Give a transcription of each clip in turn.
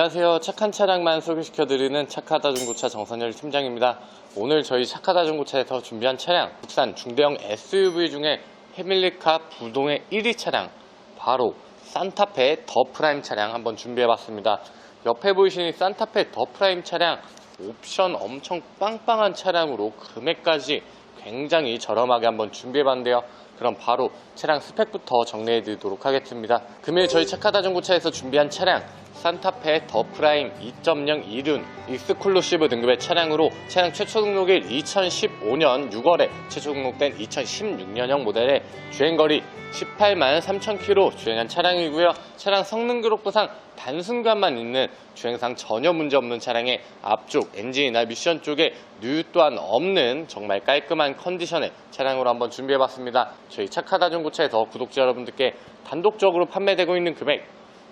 안녕하세요. 착한 차량만 소개시켜드리는 착하다 중고차 정선열 팀장입니다. 오늘 저희 착하다 중고차에서 준비한 차량, 국산 중대형 SUV 중에 패밀리카 부동의 1위 차량, 바로 산타페 더 프라임 차량 한번 준비해봤습니다. 옆에 보이시는 산타페 더 프라임 차량, 옵션 엄청 빵빵한 차량으로 금액까지 굉장히 저렴하게 한번 준비해봤는데요. 그럼 바로 차량 스펙부터 정리해드리도록 하겠습니다. 금일 저희 착하다 중고차에서 준비한 차량 산타페 더 프라임 2.0 이륜 익스클루시브 등급의 차량으로 차량 최초 등록일 2015년 6월에 최초 등록된 2016년형 모델의 주행거리 18만 3천 킬로 주행한 차량이고요. 차량 성능 기록부상 단순감만 있는 주행상 전혀 문제 없는 차량의 앞쪽 엔진이나 미션 쪽에 누유 또한 없는 정말 깔끔한 컨디션의 차량으로 한번 준비해봤습니다. 저희 착하다 중고차에서 구독자 여러분들께 단독적으로 판매되고 있는 금액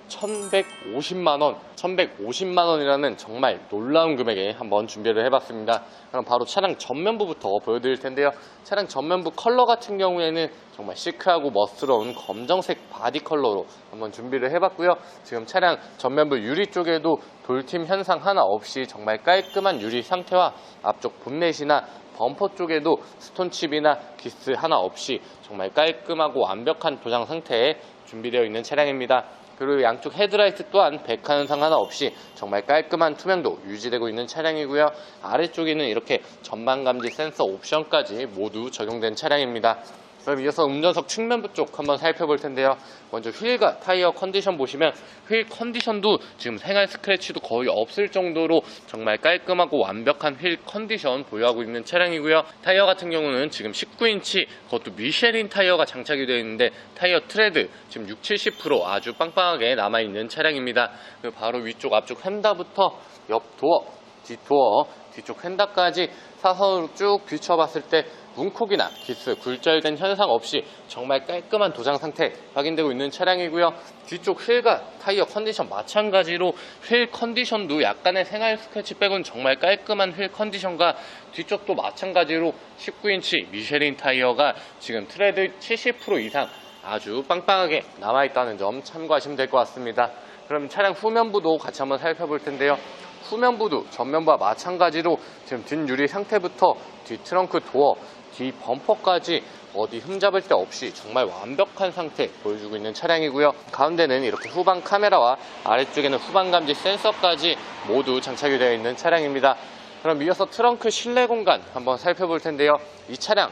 1150만 원, 1150만 원이라는 정말 놀라운 금액에 한번 준비를 해봤습니다. 그럼 바로 차량 전면부부터 보여드릴 텐데요. 차량 전면부 컬러 같은 경우에는 정말 시크하고 멋스러운 검정색 바디 컬러로 한번 준비를 해봤고요. 지금 차량 전면부 유리 쪽에도 돌팀 현상 하나 없이 정말 깔끔한 유리 상태와 앞쪽 본넷이나 범퍼 쪽에도 스톤칩이나 기스 하나 없이 정말 깔끔하고 완벽한 도장 상태에 준비되어 있는 차량입니다. 그리고 양쪽 헤드라이트 또한 백화 현상 하나 없이 정말 깔끔한 투명도 유지되고 있는 차량이고요. 아래쪽에는 이렇게 전방 감지 센서 옵션까지 모두 적용된 차량입니다. 그럼 이어서 운전석 측면부 쪽 한번 살펴볼 텐데요. 먼저 휠과 타이어 컨디션 보시면 휠 컨디션도 지금 생활 스크래치도 거의 없을 정도로 정말 깔끔하고 완벽한 휠 컨디션 보유하고 있는 차량이고요. 타이어 같은 경우는 지금 19인치 그것도 미쉐린 타이어가 장착이 되어 있는데 타이어 트레드 지금 6, 70% 아주 빵빵하게 남아있는 차량입니다. 그리고 바로 위쪽 앞쪽 휀다부터 옆 도어, 뒷도어, 뒤쪽 휀다까지 사선으로 쭉 비춰봤을 때 문콕이나 기스, 굴절된 현상 없이 정말 깔끔한 도장 상태 확인되고 있는 차량이고요. 뒤쪽 휠과 타이어 컨디션 마찬가지로 휠 컨디션도 약간의 생활 스케치 빼곤 정말 깔끔한 휠 컨디션과 뒤쪽도 마찬가지로 19인치 미쉐린 타이어가 지금 트레드 70% 이상 아주 빵빵하게 남아있다는 점 참고하시면 될 것 같습니다. 그럼 차량 후면부도 같이 한번 살펴볼 텐데요. 후면부도 전면부와 마찬가지로 지금 뒷유리 상태부터 뒤 트렁크 도어, 뒤 범퍼까지 어디 흠잡을 데 없이 정말 완벽한 상태 보여주고 있는 차량이고요. 가운데는 이렇게 후방 카메라와 아래쪽에는 후방 감지 센서까지 모두 장착이 되어 있는 차량입니다. 그럼 이어서 트렁크 실내 공간 한번 살펴볼 텐데요. 이 차량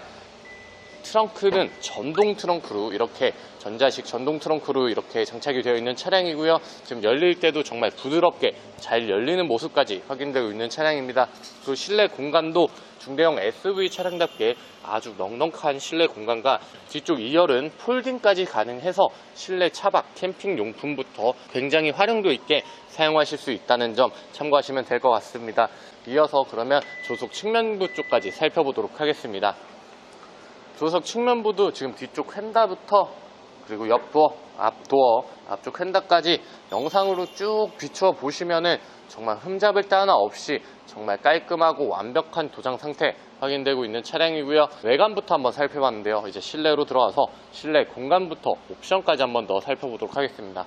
트렁크는 전동 트렁크로 이렇게 전자식 전동 트렁크로 이렇게 장착이 되어 있는 차량이고요. 지금 열릴 때도 정말 부드럽게 잘 열리는 모습까지 확인되고 있는 차량입니다. 그 실내 공간도 중대형 SUV 차량답게 아주 넉넉한 실내 공간과 뒤쪽 2열은 폴딩까지 가능해서 실내 차박, 캠핑 용품부터 굉장히 활용도 있게 사용하실 수 있다는 점 참고하시면 될 것 같습니다. 이어서 그러면 조속 측면부 쪽까지 살펴보도록 하겠습니다. 조석 측면부도 지금 뒤쪽 휀다부터 그리고 옆 도어, 앞 도어, 앞쪽 휀다까지 영상으로 쭉 비추어 보시면은 정말 흠잡을 데 하나 없이 정말 깔끔하고 완벽한 도장 상태 확인되고 있는 차량이고요. 외관부터 한번 살펴봤는데요. 이제 실내로 들어와서 실내 공간부터 옵션까지 한번 더 살펴보도록 하겠습니다.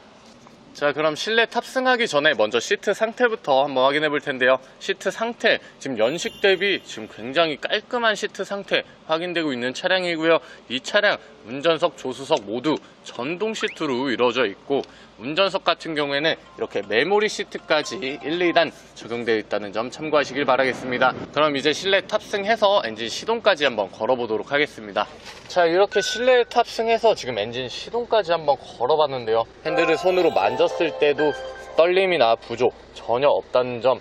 자 그럼 실내 탑승하기 전에 먼저 시트 상태부터 한번 확인해 볼 텐데요. 시트 상태 지금 연식 대비 지금 굉장히 깔끔한 시트 상태 확인되고 있는 차량이고요. 이 차량 운전석 조수석 모두 전동 시트로 이루어져 있고 운전석 같은 경우에는 이렇게 메모리 시트까지 1, 2단 적용되어 있다는 점 참고하시길 바라겠습니다. 그럼 이제 실내 탑승해서 엔진 시동까지 한번 걸어보도록 하겠습니다. 자 이렇게 실내에 탑승해서 지금 엔진 시동까지 한번 걸어봤는데요. 핸들을 손으로 만졌을 때도 떨림이나 부족 전혀 없다는 점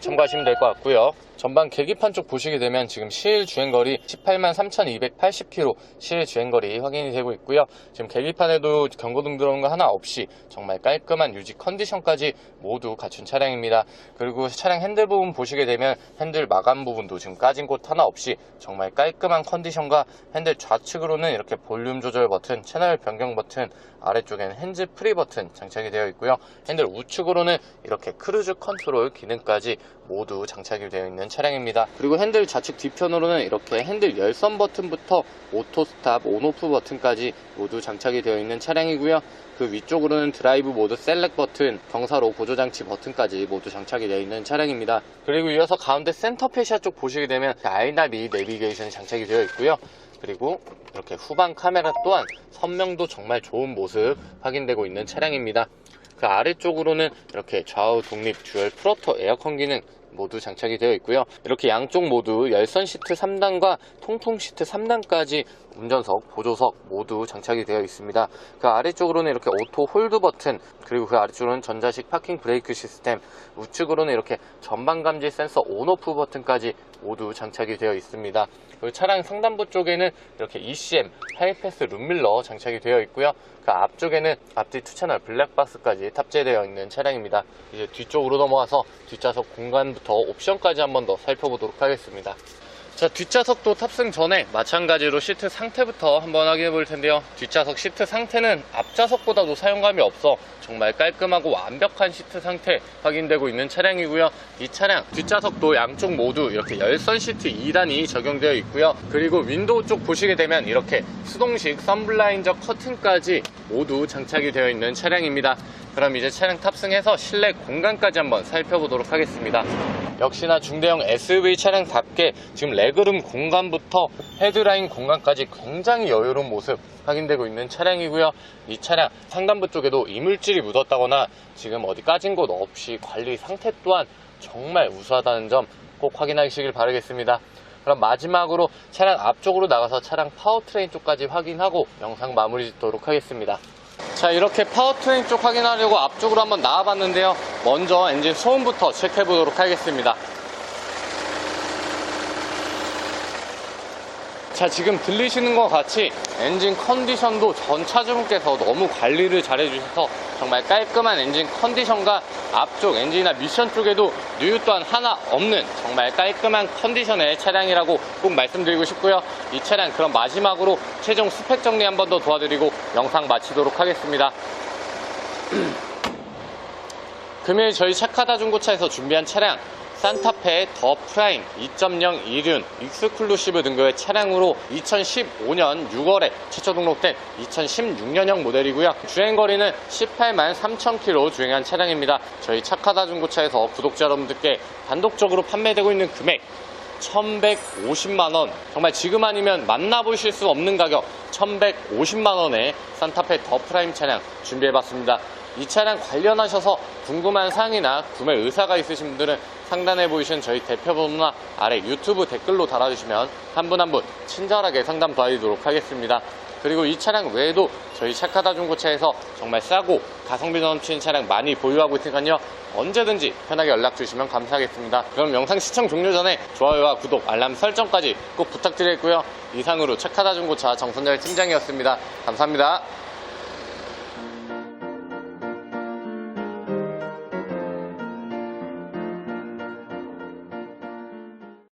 참고하시면 될 것 같고요 전방 계기판 쪽 보시게 되면 지금 시일 주행거리 18만 3,280km 시일 주행거리 확인이 되고 있고요. 지금 계기판에도 경고등 들어온 거 하나 없이 정말 깔끔한 유지 컨디션까지 모두 갖춘 차량입니다. 그리고 차량 핸들 부분 보시게 되면 핸들 마감 부분도 지금 까진 곳 하나 없이 정말 깔끔한 컨디션과 핸들 좌측으로는 이렇게 볼륨 조절 버튼, 채널 변경 버튼, 아래쪽에는 핸즈 프리 버튼 장착이 되어 있고요. 핸들 우측으로는 이렇게 크루즈 컨트롤 기능까지 모두 장착이 되어 있는 차량입니다. 그리고 핸들 좌측 뒤편으로는 이렇게 핸들 열선 버튼부터 오토 스탑, 온오프 버튼까지 모두 장착이 되어 있는 차량이고요. 그 위쪽으로는 드라이브 모드 셀렉 버튼, 경사로 보조장치 버튼까지 모두 장착이 되어 있는 차량입니다. 그리고 이어서 가운데 센터 페시아 쪽 보시게 되면 아이나비 내비게이션이 장착이 되어 있고요. 그리고 이렇게 후방 카메라 또한 선명도 정말 좋은 모습 확인되고 있는 차량입니다. 그 아래쪽으로는 이렇게 좌우 독립 듀얼 프로토 에어컨 기능 모두 장착이 되어 있고요. 이렇게 양쪽 모두 열선 시트 3단과 통풍 시트 3단까지 운전석, 보조석 모두 장착이 되어 있습니다. 그 아래쪽으로는 이렇게 오토 홀드 버튼, 그리고 그 아래쪽으로는 전자식 파킹 브레이크 시스템, 우측으로는 이렇게 전방 감지 센서 온오프 버튼까지 모두 장착이 되어 있습니다. 그리고 차량 상단부 쪽에는 이렇게 ECM 하이패스 룸밀러 장착이 되어 있고요. 그 앞쪽에는 앞뒤 투채널 블랙박스까지 탑재되어 있는 차량입니다. 이제 뒤쪽으로 넘어가서 뒷좌석 공간부터 옵션까지 한번 더 살펴보도록 하겠습니다. 자, 뒷좌석도 탑승 전에 마찬가지로 시트 상태부터 한번 확인해 볼 텐데요. 뒷좌석 시트 상태는 앞좌석보다도 사용감이 없어 정말 깔끔하고 완벽한 시트 상태 확인되고 있는 차량이고요. 이 차량 뒷좌석도 양쪽 모두 이렇게 열선 시트 2단이 적용되어 있고요. 그리고 윈도우 쪽 보시게 되면 이렇게 수동식 썬블라인저 커튼까지 모두 장착이 되어 있는 차량입니다. 그럼 이제 차량 탑승해서 실내 공간까지 한번 살펴보도록 하겠습니다. 역시나 중대형 SUV 차량답게 지금 레그룸 공간부터 헤드라인 공간까지 굉장히 여유로운 모습 확인되고 있는 차량이고요. 이 차량 상단부 쪽에도 이물질이 묻었다거나 지금 어디 까진 곳 없이 관리 상태 또한 정말 우수하다는 점 꼭 확인하시길 바라겠습니다. 그럼 마지막으로 차량 앞쪽으로 나가서 차량 파워트레인 쪽까지 확인하고 영상 마무리 짓도록 하겠습니다. 자 이렇게 파워트레인 쪽 확인하려고 앞쪽으로 한번 나와봤는데요. 먼저 엔진 소음부터 체크해 보도록 하겠습니다 자 지금 들리시는 것 같이 엔진 컨디션도 전 차주분께서 너무 관리를 잘 해주셔서 정말 깔끔한 엔진 컨디션과 앞쪽 엔진이나 미션 쪽에도 누유 또한 하나 없는 정말 깔끔한 컨디션의 차량이라고 꼭 말씀드리고 싶고요. 이 차량 그럼 마지막으로 최종 스펙 정리 한 번 더 도와드리고 영상 마치도록 하겠습니다. 금일 저희 착하다 중고차에서 준비한 차량 산타페 더 프라임 2.0 이륜 익스클루시브 등급의 차량으로 2015년 6월에 최초 등록된 2016년형 모델이고요. 주행거리는 18만 3,000km 주행한 차량입니다. 저희 착하다 중고차에서 구독자 여러분들께 단독적으로 판매되고 있는 금액 1150만원 정말 지금 아니면 만나보실 수 없는 가격 1150만원의 산타페 더 프라임 차량 준비해봤습니다 이 차량 관련하셔서 궁금한 사항이나 구매 의사가 있으신 분들은 상단에 보이시는 저희 대표 번호나 아래 유튜브 댓글로 달아주시면 한 분 한 분 친절하게 상담 도와드리도록 하겠습니다. 그리고 이 차량 외에도 저희 착하다 중고차에서 정말 싸고 가성비 넘치는 차량 많이 보유하고 있으니까요. 언제든지 편하게 연락 주시면 감사하겠습니다. 그럼 영상 시청 종료 전에 좋아요와 구독 알람 설정까지 꼭 부탁드리겠고요. 이상으로 착하다 중고차 정선열 팀장이었습니다. 감사합니다